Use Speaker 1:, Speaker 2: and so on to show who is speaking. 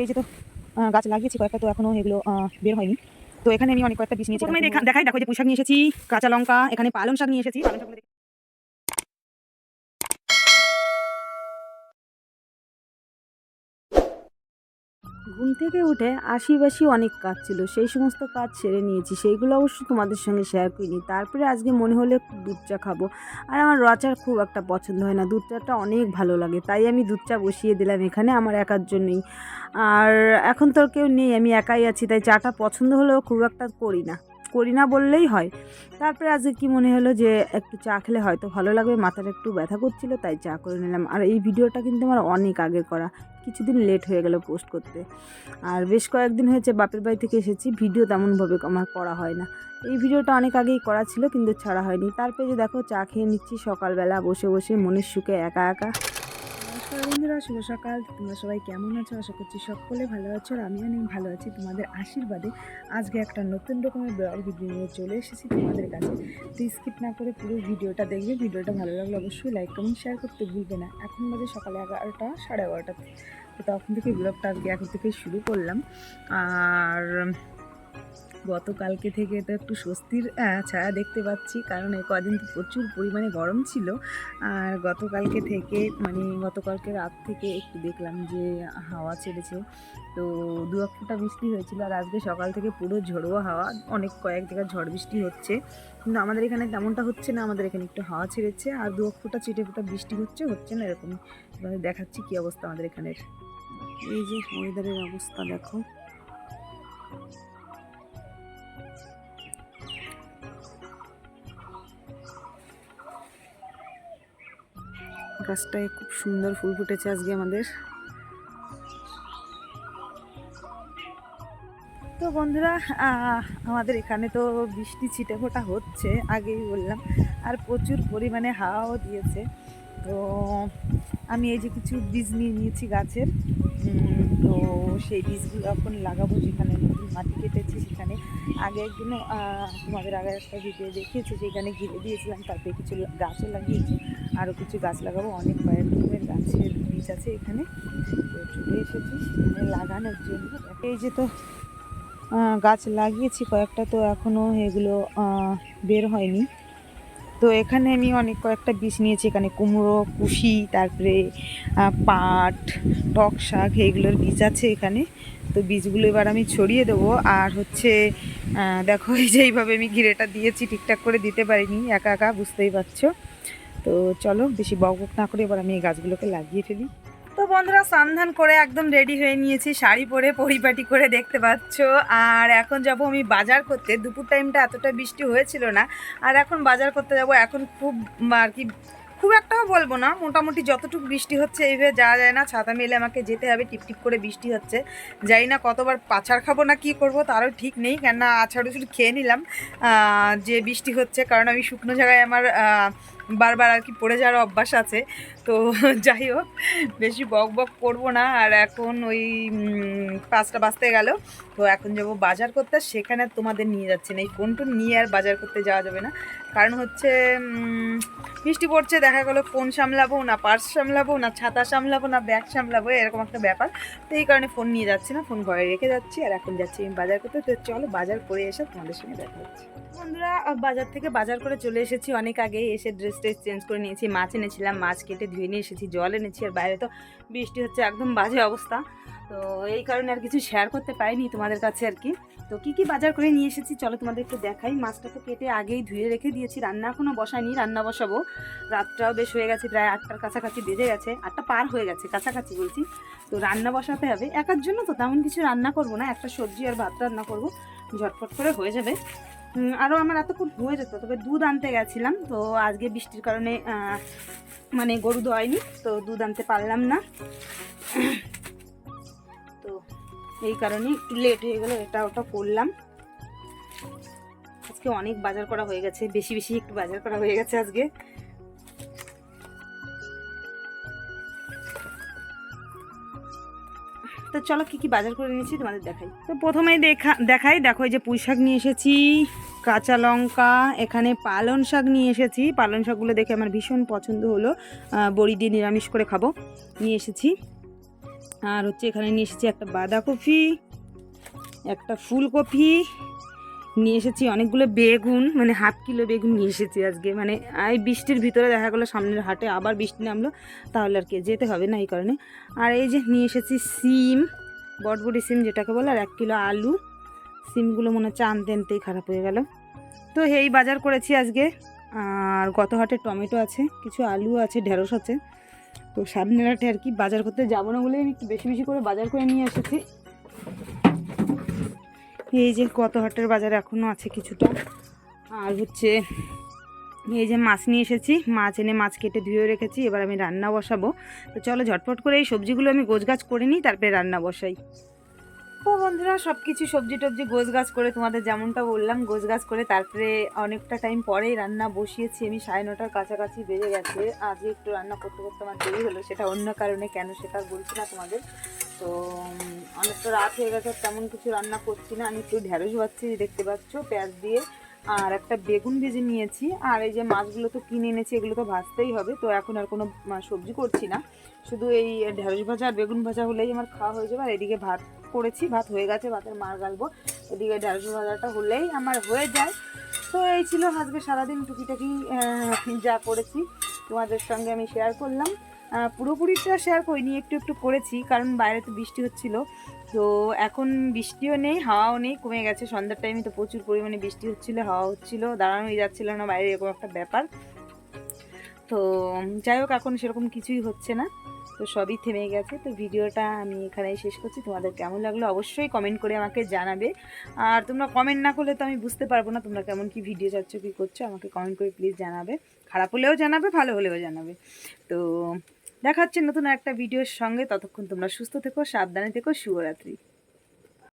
Speaker 1: এই যে তো গাছ লাগিয়েছি কয়েকটা, তো এখনও এগুলো বের হয়নি। তো এখানে আমি অনেক কয়েকটা বীজ নিয়েছি। দেখাই দেখো যে পুঁই শাক নিয়ে এসেছি, কাঁচা লঙ্কা, এখানে পালং শাক নিয়ে এসেছি। পালং শাকগুলো
Speaker 2: ঘুম থেকে উঠে আশিবাসি অনেক কাজ ছিল। সেই সমস্ত কাজ সেরে নিয়েছি। সেইগুলো অবশ্য তোমাদের সঙ্গে শেয়ার করিনি। তারপরে আজকে মনে হলে দুধ চা খাব। আর আমার রচার খুব একটা পছন্দ হয় না। দুধ চাটা অনেক ভালো লাগে। তাই আমি দুধ চা বসিয়ে দিলাম এখানে। আমার একার জন্যই আর এখন তো কেউ নেই। আমি একাই আছি। তাই চাটা পছন্দ হলেও খুব একটা করি না। করি না বললেই হয়। তারপরে আজকে কি মনে হলো যে একটু চা খেলে হয়তো ভালো লাগবে, মাথাটা একটু ব্যথা করছিল, তাই চা করে নিলাম। আর এই ভিডিওটা কিন্তু আমার অনেক আগের করা, কিছুদিন লেট হয়ে গেল পোস্ট করতে। আর বেশ কয়েকদিন হয়েছে বাপের বাড়ি থেকে এসেছি, ভিডিও তেমনভাবে আমার করা হয় না। এই ভিডিওটা অনেক আগেই করা ছিল, কিন্তু ছাড়া হয়নি। তারপরে যে দেখো, চা খেয়ে নিচ্ছি সকালবেলা, বসে বসে মনের সুখে একা একা। নমস্কার বন্ধুরা, শুভ সকাল। তোমরা সবাই কেমন আছো? আশা করছি সকলে ভালো আছো আর আমি অনেক ভালো আছি। তোমাদের আশীর্বাদে আজকে একটা নতুন রকমের ব্লগ ভিডিও নিয়ে চলে এসেছি তোমাদের কাছে। তো স্কিপ না করে পুরো ভিডিওটা দেখবে। ভিডিওটা ভালো লাগলে অবশ্যই লাইক কমেন্ট শেয়ার করতে ভুলবে না। এখন বাজে সকালে এগারোটা, সাড়ে এগারোটা। তো তখন থেকে ব্লগটা আজকে এখন থেকে শুরু করলাম। আর গতকালকে থেকে তো একটু স্বস্তির ছায়া দেখতে পাচ্ছি। কারণ এই কদিন তো প্রচুর পরিমাণে গরম ছিল। আর গতকালকে থেকে মানে গতকালকে রাত থেকে একটু দেখলাম যে হাওয়া ছেড়েছে। তো দু এক ফোঁটা বৃষ্টি হয়েছিল আর আজকে সকাল থেকে পুরো ঝোড়ো হাওয়া। অনেক কয়েক জায়গায় ঝড় বৃষ্টি হচ্ছে। কিন্তু আমাদের এখানে তেমনটা হচ্ছে না। আমাদের এখানে একটু হাওয়া ছেড়েছে আর দু এক ফোঁটা ফোঁটা বৃষ্টি হচ্ছে হচ্ছে না এরকম। দেখাচ্ছি কী অবস্থা আমাদের এখানের। এই যে ওয়েদারের অবস্থা দেখো। গাছটায় খুব সুন্দর ফুল ফুটেছে আজকে আমাদের। তো বন্ধুরা আমাদের এখানে তো বৃষ্টি ছিটে ফোটা হচ্ছে, আগেই বললাম, আর প্রচুর পরিমাণে হাওয়াও দিয়েছে। তো আমি এই যে কিছু বীজ নিয়ে নিয়েছি গাছের তো সেই বীজগুলো এখন লাগাবো যেখানে নতুন মাটি কেটেছি সেখানে। আগে একদিনও তোমাদের আগে একটা ভিডিও দেখিয়েছি, যেখানে ঘিরে দিয়েছিলাম তারপরে কিছু গাছও লাগিয়েছি। আরও কিছু গাছ লাগাবো। অনেক কয়েক রকমের গাছের বীজ আছে এখানে। চলে এসেছি লাগানোর জন্য। এই যে তো গাছ লাগিয়েছি কয়েকটা তো এখনও এগুলো বের হয়নি। তো এখানে আমি অনেক কয়েকটা বীজ নিয়েছি। এখানে কুমড়ো, কুশি, তারপরে পাট, টক শাক এইগুলোর বীজ আছে এখানে। তো বীজগুলো এবার আমি ছড়িয়ে দেবো। আর হচ্ছে দেখো, এই যে এইভাবে আমি ঘিরেটা দিয়েছি। ঠিকঠাক করে দিতে পারিনি। একা একা, বুঝতেই পারছ। তো চলো বেশি বক বক না করে এবার আমি এই গাছগুলোকে লাগিয়ে ফেলি। তো বন্ধুরা, সন্ধান করে একদম রেডি হয়ে নিয়েছি, শাড়ি পরে পরিপাটি করে দেখতে পাচ্ছ। আর এখন যাব আমি বাজার করতে। দুপুর টাইমটা এতটা বৃষ্টি হয়েছিল না। আর এখন বাজার করতে যাব। এখন খুব আর কি, খুব একটাও বলব না, মোটামুটি যতটুকু বৃষ্টি হচ্ছে এইভাবে যাওয়া যায় না। ছাতা মেলে আমাকে যেতে হবে টিপ টিপ করে বৃষ্টি হচ্ছে। যাই না কতবার পাছাড় খাব না কি করব, তারও ঠিক নেই। কেননা আছাড় খেয়ে নিলাম যে বৃষ্টি হচ্ছে। কারণ আমি শুকনো জায়গায় আমার বারবার আর কি পড়ে যাওয়ার অভ্যাস আছে। তো যাই হোক, বেশি বক বক করব না। আর এখন ওই পাঁচটা বাজতে গেল। তো এখন যাব বাজার করতে। সেখানে তোমাদের নিয়ে যাচ্ছে না। এই ফোন টোন নিয়ে আর বাজার করতে যাওয়া যাবে না। কারণ হচ্ছে বৃষ্টি পড়ছে, দেখা গেলো ফোন সামলাবো না, পার্স সামলাবো না, ছাতা সামলাবো না, ব্যাগ সামলাবো, এরকম একটা ব্যাপার। তো এই কারণে ফোন নিয়ে যাচ্ছি না। ফোন ঘরে রেখে যাচ্ছি। আর এখন যাচ্ছি আমি বাজার করতে। তো চলো বাজার করে এসে তোমাদের সঙ্গে দেখা হচ্ছে। বন্ধুরা, বাজার থেকে বাজার করে চলে এসেছি অনেক আগে। এসে ড্রেস ট্রেস চেঞ্জ করে নিয়েছি, মাছ এনেছিলাম, মাছ কেটে ধুয়ে নিয়ে এসেছি, জল এনেছি, আর বাইরে তো বৃষ্টি হচ্ছে একদম বাজে অবস্থা। তো এই কারণে আর কিছু শেয়ার করতে পারিনি তোমাদের কাছে আর কি। তো কী কী বাজার করে নিয়ে এসেছি চলো তোমাদের একটু দেখাই। মাছটা তো কেটে আগেই ধুয়ে রেখে দিয়েছি, রান্না এখনও বসাইনি রান্না বসাবো। রাতটাও বেশ হয়ে গেছে, প্রায় আটটার কাছাকাছি বেজে গেছে, আটটা পার হয়ে গেছে কাছাকাছি বলছি। তো রান্না বসাতে হবে, একার জন্য তো তেমন কিছু রান্না করব না, একটা সবজি আর ভাত রান্না করব, ঝটপট করে হয়ে যাবে। আরও আমার এতক্ষণ হয়ে যেত, তবে দুধ আনতে গেছিলাম, তো আজকে বৃষ্টির কারণে মানে গরু দোয়াইনি তো দুধ আনতে পারলাম না। তো এই কারণে একটু লেট হয়ে গেলো, এটা ওটা করলাম। আজকে অনেক বাজার করা হয়ে গেছে, বেশি বেশি একটু বাজার করা হয়ে গেছে আজকে। তো চলো কি কি বাজার করে নিয়েছি তোমাদের দেখাই। তো প্রথমেই দেখা, দেখাই, দেখো যে পুঁই শাক নিয়ে এসেছি, কাঁচা লঙ্কা, এখানে পালন শাক নিয়ে এসেছি। পালন শাকগুলো দেখে আমার ভীষণ পছন্দ হলো। বড়ি দিয়ে নিরামিষ করে খাব, নিয়ে এসেছি।
Speaker 1: আর হচ্ছে এখানে নিয়ে এসেছি একটা বাঁধাকপি, একটা ফুলকপি নিয়ে এসেছি অনেকগুলো বেগুন মানে হাফ কিলো বেগুন নিয়ে এসেছি আজকে। মানে এই বৃষ্টির ভিতরে দেখা গেলো সামনের হাটে আবার বৃষ্টি নামলো, তাহলে আর কি, যেতে হবে না এই কারণে। আর এই যে নিয়ে এসেছি সিম, বটবটি সিম যেটাকে বলে, আর এক কিলো আলু। সিমগুলো মনে হচ্ছে আনতে আনতেই খারাপ হয়ে গেল। তো এই বাজার করেছি আজকে। আর গত হাটে টমেটো আছে, কিছু আলু আছে, ঢেঁড়স আছে। তো সামনের হাটে আর কি বাজার করতে যাব না বলে আমি একটু বেশি বেশি করে বাজার করে নিয়ে এসেছি। এই যে কত হাটের বাজার এখনও আছে কিছুটা। আর হচ্ছে এই যে মাছ নিয়ে এসেছি, মাছ এনে মাছ কেটে ধুয়ে রেখেছি, এবার আমি রান্না বসাবো। তো চলো ঝটপট করে এই সবজিগুলো আমি গোছগাছ করে নিই, তারপরে রান্না বসাই। তো বন্ধুরা সব কিছু সবজি টবজি গোছ গাছ করে তোমাদের যেমনটা বললাম, গোছ গাছ করে তারপরে অনেকটা টাইম পরেই রান্না বসিয়েছি। আমি সাড়ে নটার কাছাকাছি বেজে গেছে। আজকে একটু রান্না করতে করতে আমার দেরি হলো, সেটা অন্য কারণে কেন সেটা বলছি না তোমাদের। তো অনেকটা রাত হয়ে গেছে, তেমন কিছু রান্না করছি না। আমি একটু ঢ্যাঁড়স ভাবছি দেখতে পাচ্ছ, পেঁয়াজ দিয়ে। আর একটা বেগুন ভেজে নিয়েছি, আর এই যে মাছগুলো তো কিনে এনেছি, এগুলো তো ভাজতেই হবে, তো এখন আর কোনো সবজি করছি না। শুধু এই ঢ্যাঁড়স ভাজা আর বেগুন ভাজা হলেই আমার খাওয়া হয়ে যাবে, আর এদিকে ভাত করেছি, ভাত হয়ে গেছে, ভাতের মার গালবো। এদিকে ঢ্যাঁড়স ভাজাটা হলেই আমার হয়ে যায়। তো এই ছিল আজকে সারাদিন টুকিটাকি যা করেছি, তোমাদের সঙ্গে আমি শেয়ার করলাম। পুরোপুরিটা শেয়ার করিনি, একটু একটু করেছি, কারণ বাইরে তো বৃষ্টি হচ্ছিল। তো এখন বৃষ্টিও নেই, হাওয়াও নেই, কমে গেছে। সন্ধ্যার টাইমে তো প্রচুর পরিমাণে বৃষ্টি হচ্ছিল, হাওয়া হচ্ছিল, দাঁড়ানোই যাচ্ছিল না, বাইরে এরকম একটা ব্যাপার। তো যাই হোক, এখন সেরকম কিছুই হচ্ছে না। তো সবই থেমে গেছে। তো ভিডিওটা আমি এখানেই শেষ করছি। তোমাদের কেমন লাগল অবশ্যই কমেন্ট করে আমাকে জানাবে। আর তোমরা কমেন্ট না করলে তো আমি বুঝতে পারব না, তোমরা কেমন কি ভিডিও চাচ্ছ কী করছ, আমাকে কমেন্ট করে প্লিজ জানাবে। খারাপ হলেও জানাবে, ভালো হলেও জানাবে। তো দেখা হচ্ছে নতুন একটা ভিডিওর সঙ্গে। ততক্ষণ তোমরা সুস্থ থেকো সাবধানে থেকো। শুভরাত্রি।